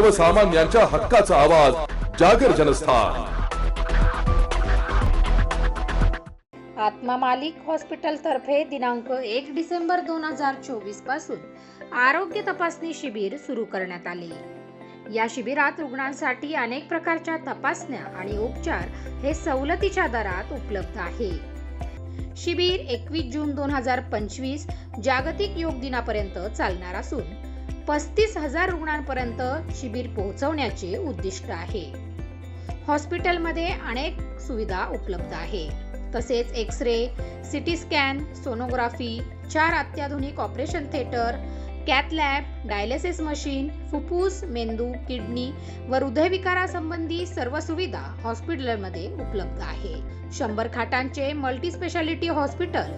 सर्वसामान्यांच्या हक्काचा आवाज जागर जनस्थान. आत्मा मालिक हॉस्पिटल तर्फे दिनांक एक डिसेंबर दोन हजार चोवीसपासून आरोग्य तपासणी शिबिर सुरू करण्यात आले. या शिबिरात रुग्णांसाठी अनेक प्रकारच्या तपासण्या आणि उपचार हे सवलतीच्या दरात उपलब्ध आहे. शिबिर एकवीस जून दोन हजार पंचवीस जागतिक योग दिनापर्यंत चालणार असून पस्तीस हजार रुग्णांपर्यंत शिबिर पोहोचवण्याचे उद्दिष्ट आहे. हॉस्पिटलमध्ये अनेक सुविधा उपलब्ध आहे. तसेच X ray CT scan sonography चार अत्याधुनिक operation theatre cath lab dialysis machine फुफ्फुस मेंदू किडनी व हृदयविकारासंबंधी सर्व सुविधा हॉस्पिटलमध्ये उपलब्ध आहे. शंभर खाटांचे मल्टी स्पेशालिटी हॉस्पिटल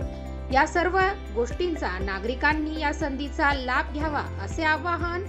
या सर्व गोष्टींचा नागरिकांनी या संधीचा लाभ घ्यावा असे आवाहन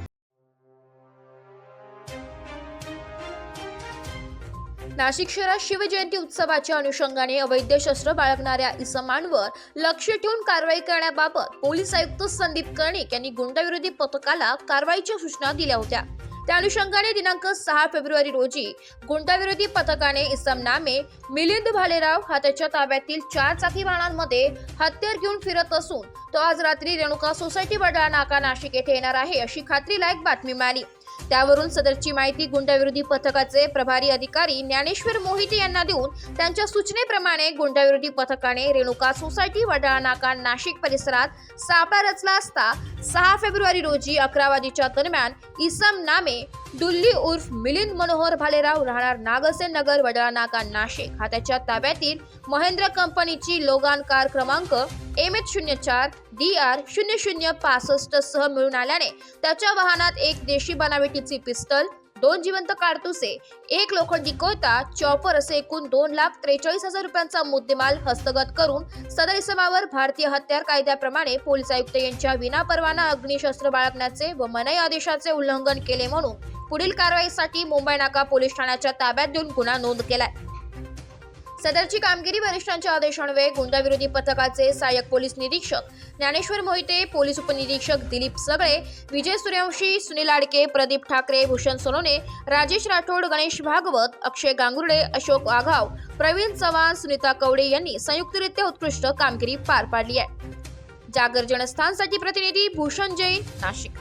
नाशिक शहरात शिवजयंती उत्सवाच्या अनुषंगाने अवैध शस्त्र बाळगणाऱ्या इसमांवर लक्ष ठेवून कारवाई करण्याबाबत पोलीस आयुक्त संदीप कर्णिक यांनी गुंडविरोधी पथकाला कारवाईच्या सूचना दिल्या होत्या. त्या अनुषंगाने दिनांक सहा फेब्रुवारी रोजी गुंडाविरोधी पथकाने इसम नामे मिलिंद भालेराव हा त्याच्या ताब्यातील चार चाकी वाहनांमध्ये हत्यार घेऊन फिरत असून तो आज रात्री रेणुका सोसायटी वडाळा नाका नाशिक येथे येणार आहे अशी खात्रीलायक बातमी मिळाली. त्यावरून सदरची माहिती गुंडाविरोधी पथकाचे प्रभारी अधिकारी ज्ञानेश्वर मोहिते यांना देऊन त्यांच्या सूचनेप्रमाणे गुंडाविरोधी पथकाने रेणुका सोसायटी वडाळा नाका नाशिक परिसरात सापळा रचला असता सहा फेब्रुवारी रोजी अकरा वाजेच्या दरम्यान इसम नामे डुल्ली उर्फ मिलिंद मनोहर भालेराव राहणार नागसेन नगर वडळा नाका नाशिक. हा त्याच्या ताब्यातील महेंद्र कंपनीची लोगान कार क्रमांक एम एच शून्य चार डी आर शून्य शून्य पासष्ट सह मिळून आल्याने त्याच्या वाहनात एक देशी बनावटीची पिस्तल दोन जिवंत काडतुसे. एक लोखंडी कोयता चॉपर असे एकूण दोन लाख त्रेचाळीस हजार रुपयांचा मुद्देमाल हस्तगत करून सदर इसमावर भारतीय हत्यार कायद्याप्रमाणे पोलीस आयुक्त यांच्या विनापरवाना अग्निशस्त्र बाळगण्याचे व मनाई आदेशाचे उल्लंघन केले म्हणून पुढील कारवाईसाठी मुंबई नाका पोलीस ठाण्याच्या ताब्यात देऊन गुन्हा नोंद केलाय. सदरची कामगिरी वरिष्ठांच्या आदेशान्वये गुंडाविरोधी पथकाचे सहाय्यक पोलीस निरीक्षक ज्ञानेश्वर मोहिते पोलीस उपनिरीक्षक दिलीप सगळे विजय सूर्यवंशी सुनील आडके प्रदीप ठाकरे भूषण सोनोने राजेश राठोड गणेश भागवत अक्षय गांगुर्डे अशोक वाघाव प्रवीण चव्हाण सुनीता कवडे यांनी संयुक्तरित्या उत्कृष्ट कामगिरी पार पाडली आहे. जागर जनस्थानसाठी प्रतिनिधी भूषण जैन नाशिक.